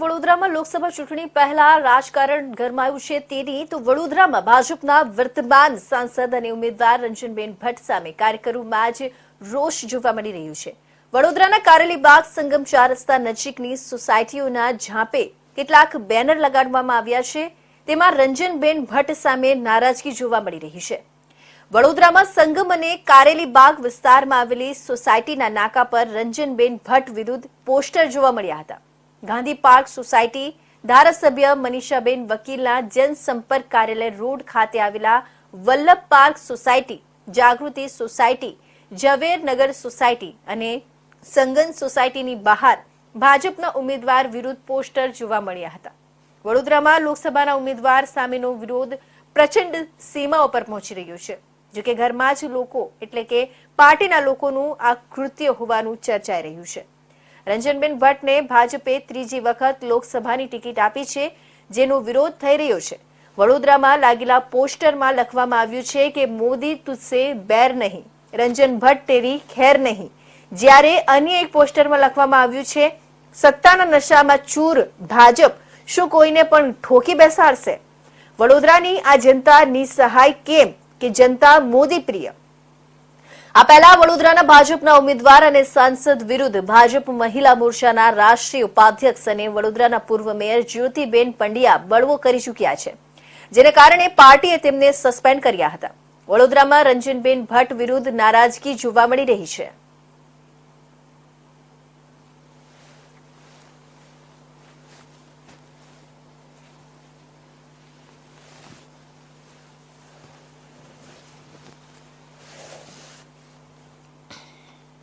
વડોદરામાં લોકસભા ચૂંટણી પહેલા રાજકારણ ગરમાયું છે તેની, તો વડોદરામાં ભાજપના વર્તમાન સાંસદ અને ઉમેદવાર રંજનબેન ભટ્ટ સામે કાર્યકરોમાં જ રોષ જોવા મળી રહ્યું છે. વડોદરાના કારેલીબાગ સંગમ ચાર રસ્તા નજીકની સોસાયટીઓના ઝાંપે કેટલાક બેનર લગાડવામાં આવ્યા છે. તેમાં રંજનબેન ભટ્ટ સામે નારાજગી જોવા મળી રહી છે. વડોદરામાં સંગમ અને કારેલીબાગ વિસ્તારમાં આવેલી સોસાયટીના નાકા પર રંજનબેન ભટ્ટ વિરુદ્ધ પોસ્ટર જોવા મળ્યા હતા. ગાંધી પાર્ક સોસાયટી ધારાસભ્ય મનીષાબેન વકીલના જનસંપર્ક કાર્યાલય રોડ ખાતે આવેલા Vallabh park society, Jagruti society Zavernagar society અને સંગન સોસાયટીની બહાર ભાજપના ઉમેદવાર વિરુદ્ધ પોસ્ટર જોવા મળ્યા હતા. વડોદરામાં લોકસભાના ઉમેદવાર સામેનો વિરોધ પ્રચંડ સીમાઓ પર પહોંચી રહ્યો છે. જોકે ઘરમાં જ લોકો, એટલે કે પાર્ટીના લોકોનું આ કૃત્ય હોવાનું ચર્ચાઈ રહ્યું છે. રંજનબેન ભટ્ટને ભાજપે ત્રીજી વખત લોકસભાની ટિકિટ આપી છે, જેનો વિરોધ થઈ રહ્યો છે. વડોદરામાં લાગેલા પોસ્ટરમાં લખવામાં આવ્યું છે કે મોદી તુસે બેર નહીં, રંજન ભટ્ટ તેરી ખેર નહીં. જ્યારે અન્ય એક પોસ્ટરમાં લખવામાં આવ્યું છે, સત્તાના નશામાં ચૂર ભાજપ, શું કોઈને પણ ઠોકી બેસાડશે? વડોદરાની આ જનતા નિસહાય કેમ કે જનતા મોદી પ્રિય? આ પહેલા વડોદરાના ભાજપના ઉમેદવાર અને સાંસદ વિરુદ્ધ ભાજપ મહિલા મોરચાના રાષ્ટ્રીય ઉપાધ્યક્ષ અને વડોદરાના પૂર્વ મેયર જ્યોતિબેન પંડ્યા બળવો કરી ચૂક્યા છે, જેને કારણે પાર્ટીએ તેમને સસ્પેન્ડ કર્યા હતા. વડોદરામાં રંજનબેન ભટ્ટ વિરુદ્ધ નારાજગી જોવા મળી રહી છે.